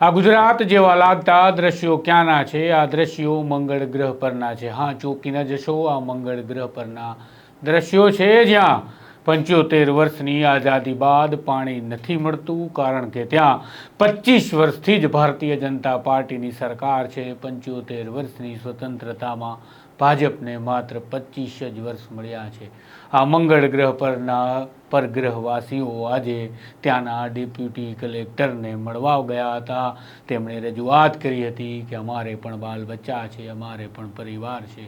આ ગુજરાત જેવા લાગતા દ્રશ્યો ક્યાંના છે? આ દ્રશ્યો મંગળ ગ્રહ પરના છે. હા, ચોકી ન જશો, આ મંગળ ગ્રહ પરના દ્રશ્યો છે જ્યાં પંચોતેર વર્ષની આઝાદી બાદ પાણી નથી મળતું, કારણ કે ત્યાં પચીસ વર્ષથી જ ભારતીય જનતા પાર્ટીની સરકાર છે. પંચોતેર વર્ષની સ્વતંત્રતામાં ભાજપને માત્ર પચીસ જ વર્ષ મળ્યા છે. આ મંગળ ગ્રહ પરના પરગ્રહવાસીઓ આજે ત્યાંના ડેપ્યુટી કલેક્ટરને મળવા ગયા હતા. તેમણે રજૂઆત કરી હતી કે અમારે પણ બાલ બચ્ચા છે, અમારે પણ પરિવાર છે.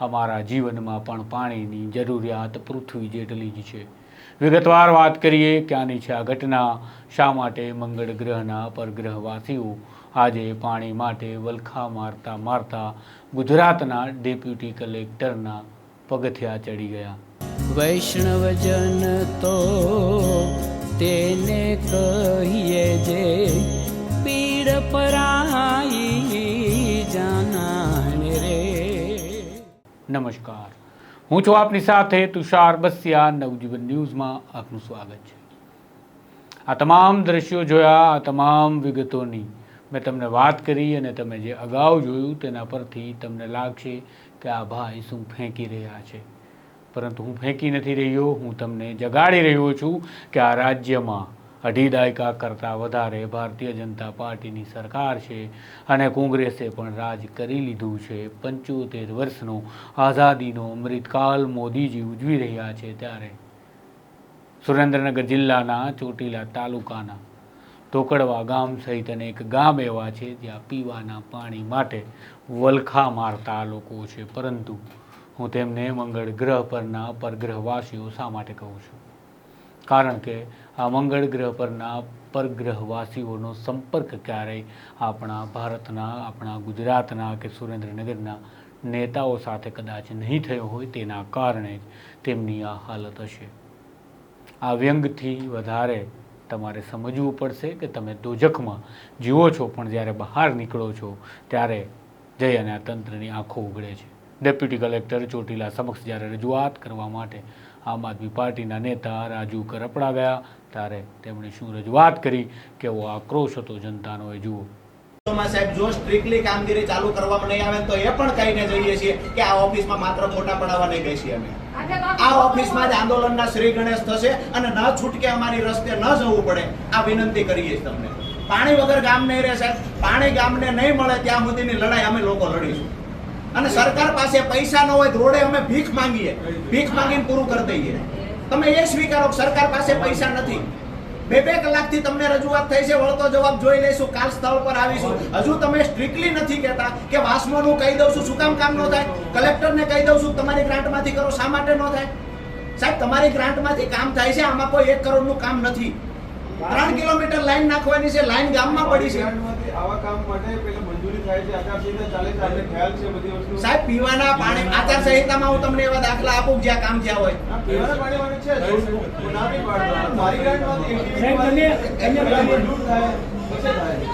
અમારા જીવનમાં પણ પાણીની જરૂરિયાત પૃથ્વી જેટલી જ છે. વિગતવાર વાત કરીએ ક્યાંની છે આ ઘટના. શા માટે મંગળ ગ્રહના પરગ્રહવાસીઓ આજે પાણી માટે વલખા મારતા મારતા ગુજરાતના ડેપ્યુટી કલેક્ટરના પગથિયા ચડી ગયા. વૈષ્ણવજન તો તેને કહીએ જે પીડ પરાઈ જાનાને રે. નમસ્કાર. હું છું આપની સાથે તુષાર બસિયા નવજીવન ન્યૂઝમાં આપનું સ્વાગત છે. આ તમામ દ્રશ્યો જોયા આ તમામ વિગતોની મેં તમને વાત કરી અને તમે જે અગાઉ જોયું તેના પરથી તમને લાગશે કે આ ભાઈ શું ફેંકી રહ્યા છે. પરંતુ હું ફેંકી નથી રહ્યો, હું તમને જગાડી રહ્યો છું કે આ રાજ્યમાં અઢી દાયકા કરતાં વધારે ભારતીય જનતા પાર્ટીની સરકાર છે અને કોંગ્રેસે પણ રાજ કરી લીધું છે. પંચોતેર વર્ષનો આઝાદીનો અમૃતકાલ મોદીજી ઉજવી રહ્યા છે ત્યારે સુરેન્દ્રનગર જિલ્લાના ચોટીલા તાલુકાના ઢોકડવા ગામ સહિત અનેક ગામ એવા છે જ્યાં પીવાના પાણી માટે વલખા મારતા લોકો છે. પરંતુ હું તેમને મંગળ ગ્રહ પરના પરગ્રહવાસીઓ શા માટે કહું છું? કારણ કે આ મંગળ ગ્રહ પરના પરગ્રહવાસીઓનો સંપર્ક ક્યારેય આપણા ભારતના, આપણા ગુજરાતના કે સુરેન્દ્રનગરના નેતાઓ સાથે કદાચ નહીં થયો હોય તેના કારણે જ તેમની આ હાલત હશે. આ વ્યંગથી વધારે તમારે સમજવું પડશે કે તમે દોજખમાં જીવો છો, પણ જ્યારે બહાર નીકળો છો, ત્યારે જઈ અને આ તંત્રની આંખો ઉઘડે છે. ડેપ્યુટી કલેક્ટર ચોટીલા સમક્ષ જ્યારે રજૂઆત કરવા માટે આમ આદમી પાર્ટીના નેતા રાજુ કરપડા ગયા ત્યારે તેમણે શું રજૂઆત કરી કેવો આક્રોશ હતો જનતાનો? એ જુઓ. પણ વગર ગામ નહીં રહે સાહેબ, પાણી ગામને નહીં મળે ત્યાં સુધીની લડાઈ અમે લોકો લડીશું. અને સરકાર પાસે પૈસા ન હોય રોડે અમે ભીખ માંગીએ, ભીખ માંગીને પૂરું કરી દઈએ. તમે એ સ્વીકારો સરકાર પાસે પૈસા નથી. બે બે કલાકથી તમને રજૂઆત થઈ છે વળતો જવાબ જોઈ લઈશું કાલ સ્થળ પર આવીશું. હજુ તમે સ્ટ્રિક્ટલી નથી કહેતા કે વાસ્મોનું કહી દઉં છું શું કામ કામ ન થાય? કલેક્ટરને કહી દઉં છું તમારી ગ્રાન્ટમાંથી કરો શા માટે ન થાય? સાહેબ તમારી ગ્રાન્ટમાંથી કામ થાય છે આમાં કોઈ એક કરોડનું કામ નથી. ત્રણ કિલોમીટર લાઈન નાખવાની છે લાઈન ગામમાં પડી છે. આવા કામ માટે પેલા મંજૂરી થાય છે આચારસંહિતા ચાલે છે આપણે ખ્યાલ છે બધી વસ્તુ. સાહેબ પીવાના પાણી આચારસંહિતામાં હું તમને એવા દાખલા આપું કે જ્યાં કામ થયા હોય.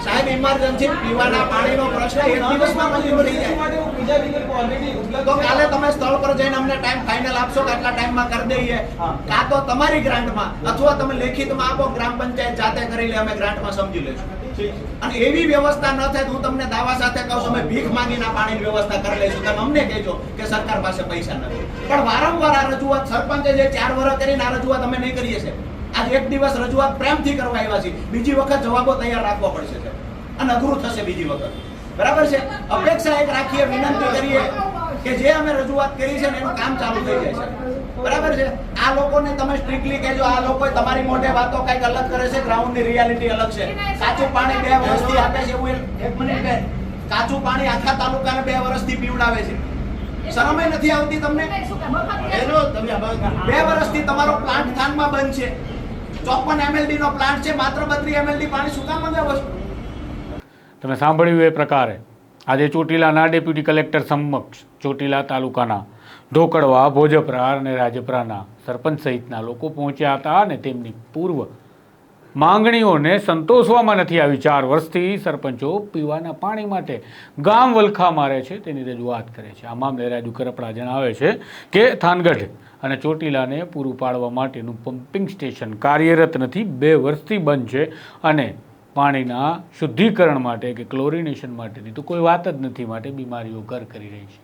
સાહેબ ઇમરજન્સી પીવાના પાણીનો પ્રશ્ન એક દિવસમાં મંજૂર થઈ જાય. બીજા વિકલ્પો already ઉપલબ્ધ તો કાલે તમે સ્થળ પર જઈને અમને ટાઈમ ફાઇનલ આપશો કે આટલા ટાઈમમાં કરી દઈએ? કાં તો તમારી ગ્રાન્ટમાં અથવા તમે લેખિતમાં આપો ગ્રામ પંચાયત જાતે કરી લે અમે ગ્રાન્ટમાં સમજી લેશું અને એવી વ્યવસ્થા ન થાય હું તમને દાવા સાથે કહું અમે ભીખ માંગીને પાણીની વ્યવસ્થા કરી લઈશું. તમે અમને કહેજો કે સરકાર પાસે પૈસા નથી. પણ વારંવાર આ રજૂઆત સરપંચે જે ચાર વર્ષ કરીને આ રજૂઆત અમે નહીં કરીએ છે આજ એક દિવસ રજૂઆત પ્રેમથી કરવા આવ્યા છે બીજી વખત જવાબો તૈયાર રાખવા પડશે છે અને અઘરું થશે બીજી વખત. બરાબર છે? અપેક્ષા એક રાખીએ વિનંતી કરીએ કે જે અમે રજૂઆત કરી છે ને એનું કામ ચાલુ થઈ જાય છે. બરાબર છે? આ લોકોને તમે સ્ટ્રિક્ટલી કહેજો આ લોકો તમારી મોઢે વાતો કંઈક અલગ કરે છે ગ્રાઉન્ડની રિયાલિટી અલગ છે. કાચું પાણી બે વર્ષથી આપે છે એવું એક મિનિટ બેન. કાચું પાણી આખા તાલુકાને બે વર્ષથી પીવડાવે છે. શરમે નથી આવતી તમને? બે વર્ષથી તમારો પ્લાન્ટ થાનમાં બંધ છે. ચોપન એમએલડી નો પ્લાન્ટ છે, માત્ર બત્રી એમએલડી પાણી શું કામ મંગાવો તમે સાંભળ્યું એ પ્રકારે, આજે ચોટીલાના ડેપ્યુટી કલેક્ટર સમક્ષ ચોટીલા તાલુકાના ઢોકળવા, ભોજપરા અને રાજપરાના સરપંચ સહિતના લોકો પહોંચ્યા હતા અને તેમની પૂર્વ માંગણીઓને સંતોષવામાં નથી આવી. ચાર વર્ષથી સરપંચો પીવાના પાણી માટે ગામ વલખા મારે છે, તેની રજૂઆત કરે છે. આ મામલે રાજુ કરપડા જણાવે છે કે થાનગઢ અને ચોટીલાને પૂરું પાડવા માટેનું પમ્પિંગ સ્ટેશન કાર્યરત નથી, બે વર્ષથી બંધ છે અને પાણીના શુદ્ધિકરણ માટે કે ક્લોરિનેશન માટેની તો કોઈ વાત જ નથી માટે બીમારીઓ ઘર કરી રહી છે.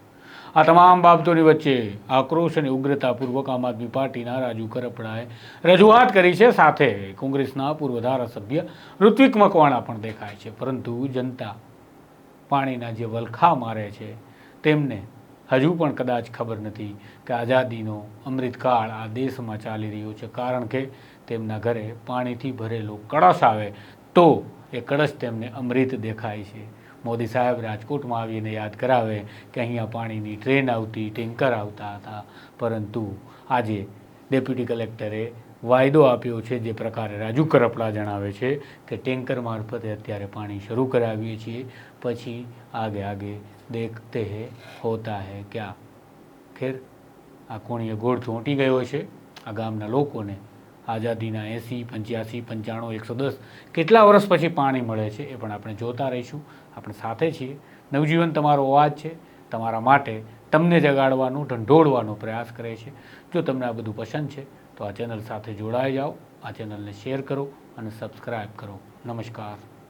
આ તમામ બાબતોની વચ્ચે આક્રોશ અને ઉગ્રતાપૂર્વક આમ આદમી પાર્ટીના રાજુ કરપડાએ રજૂઆત કરી છે. સાથે કોંગ્રેસના પૂર્વ ધારાસભ્ય ઋત્વિક મકવાણા પણ દેખાય છે. પરંતુ જનતા પાણીના જે વલખા મારે છે, તેમને હજુ પણ કદાચ ખબર નથી કે આઝાદીનો અમૃતકાળ આ દેશમાં ચાલી રહ્યો છે. કારણ કે તેમના ઘરે પાણીથી ભરેલો કળશ આવે તો એ કળશ તેમને અમૃત દેખાય છે. મોદી સાહેબ રાજકોટમાં આવીને યાદ કરાવે કે અહીંયા પાણીની ટ્રેન આવતી, ટેન્કર આવતા હતા. પરંતુ આજે ડેપ્યુટી કલેક્ટરે વાયદો આપ્યો છે જે પ્રકારે રાજુ કરપડા જણાવે છે કે ટેન્કર મારફતે અત્યારે પાણી શરૂ કરાવીએ છીએ. પછી આગે આગે દેખતે હે, હોતા હે ક્યાં? ખેર, આ કોણીએ ગોળ ચોંટી ગયો છે. આ ગામના લોકોને આઝાદીના એંસી, પંચ્યાસી, પંચાણું, એકસો દસ કેટલા વર્ષ પછી પાણી મળે છે એ પણ આપણે જોતા રહીશું. આપણે સાથે છીએ. નવજીવન તમારો અવાજ છે. તમારા માટે તમને જગાડવાનું, ઢંઢોળવાનો પ્રયાસ કરે છે. જો તમને આ બધું પસંદ છે, તો આ ચેનલ સાથે જોડાઈ જાઓ, આ ચેનલને શેર કરો અને સબસ્ક્રાઈબ કરો. નમસ્કાર.